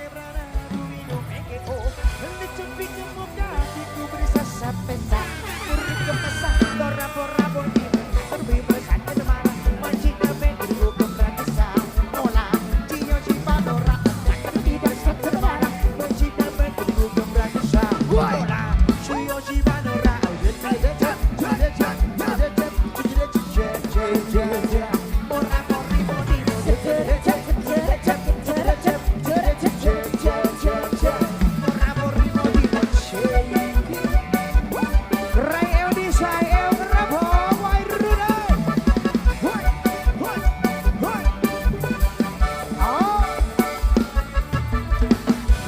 quebrar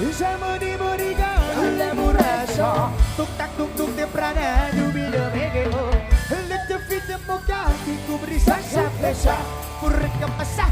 Bisa mudi mudi kau lamu rasa Tuk tak tuk tuk te prana du bila megeo Let the fit the moga Tiku beri sasa pesa Kurek kepasah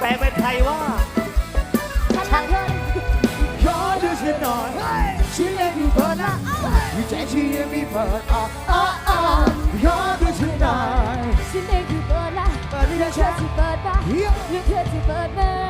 แปลเป็นไทยว่า ฉันเองคือเบอร์ละเธอที่เปิดมาเธอที่เปิดมา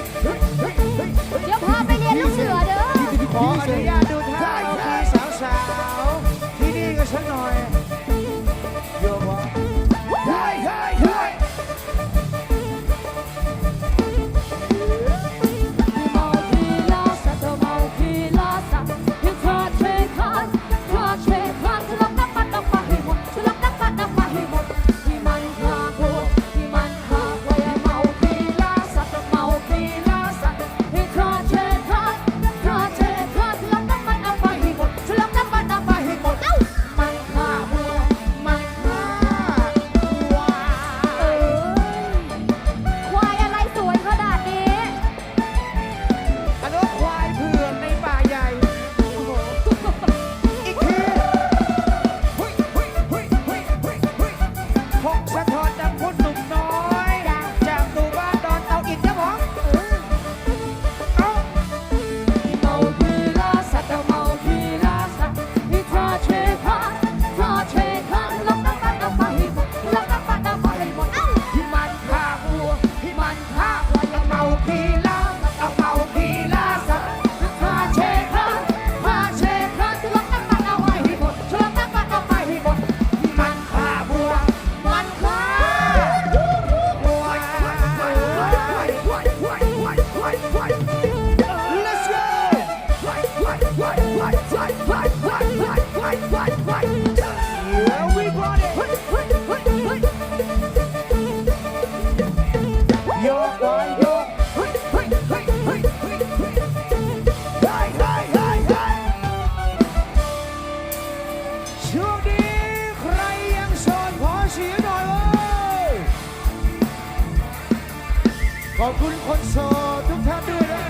ขอบคุณคนโสดทุกท่านด้วยนะ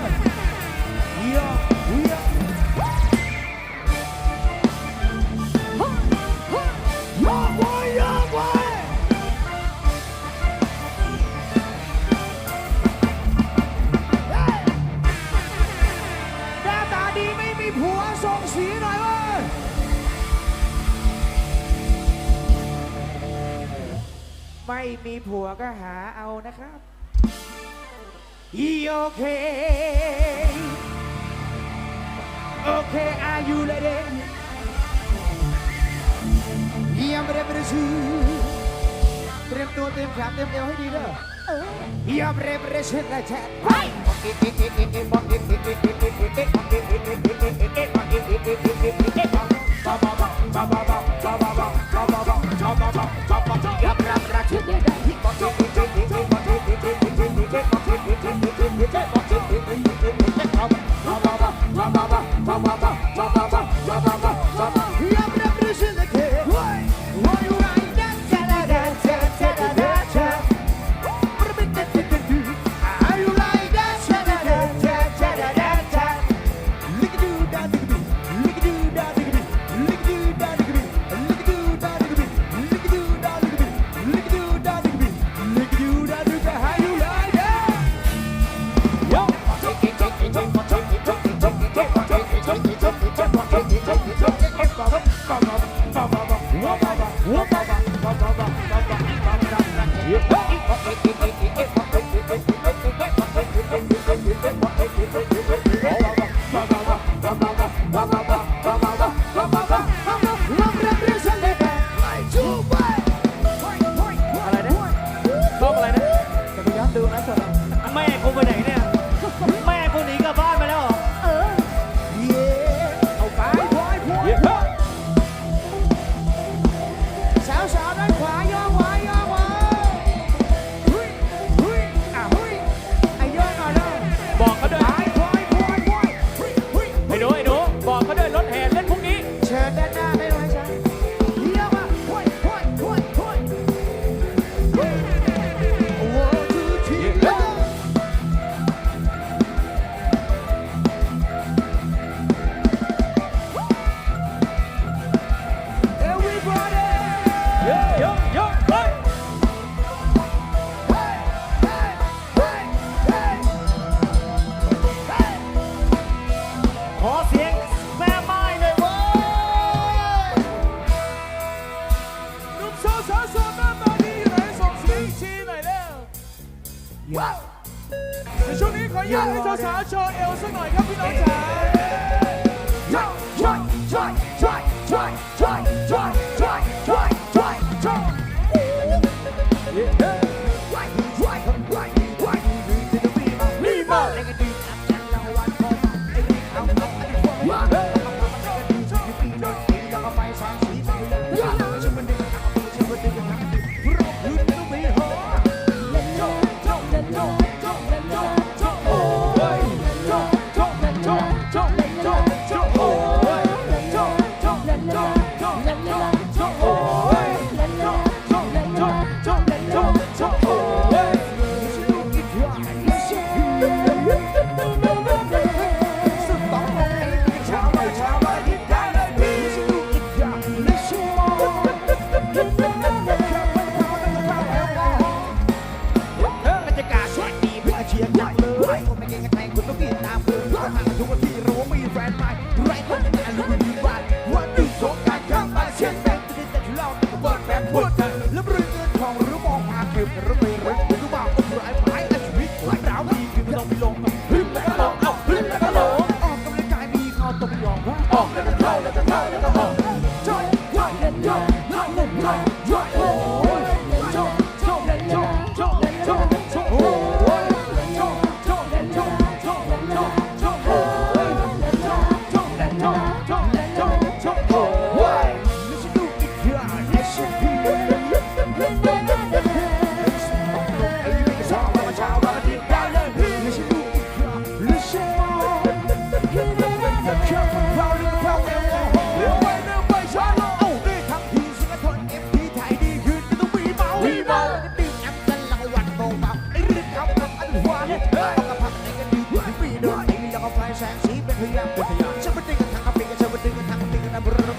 เยี่ยมเยี่ยมยกว้ยกไว้เฮ้ยหน้ตาดีไม่มีผัวส่งสีหน่อยเว้ย ไม่มีผัวก็หาเอานะครับ okay? Okay, are you ready? I'm ready to see. เตรียมตัวเตรียมขาเตรียมเอวให้ดีเด้อยอมเรบเรชินราชาไปบ Get อยากให้สาวๆโชว์เอวสักหน่อยครับพี่น้องจ๋า Right.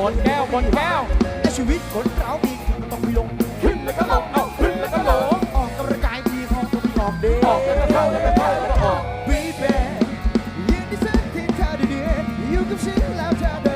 มนแก้วบนแก้วและชีวิตคนเรามีต้องมีลงขึ้นแล้วก็ลงเอาขึ้นแล้วก็ลงออกกำลังกายทีทองต้องมีออกเดออกแล้วก็เข้าแล้วก็เข้าแล้วก็ออก Be bad ยืนที่เส้นที่เธอดีๆอยู่กับฉันแล้วเธอ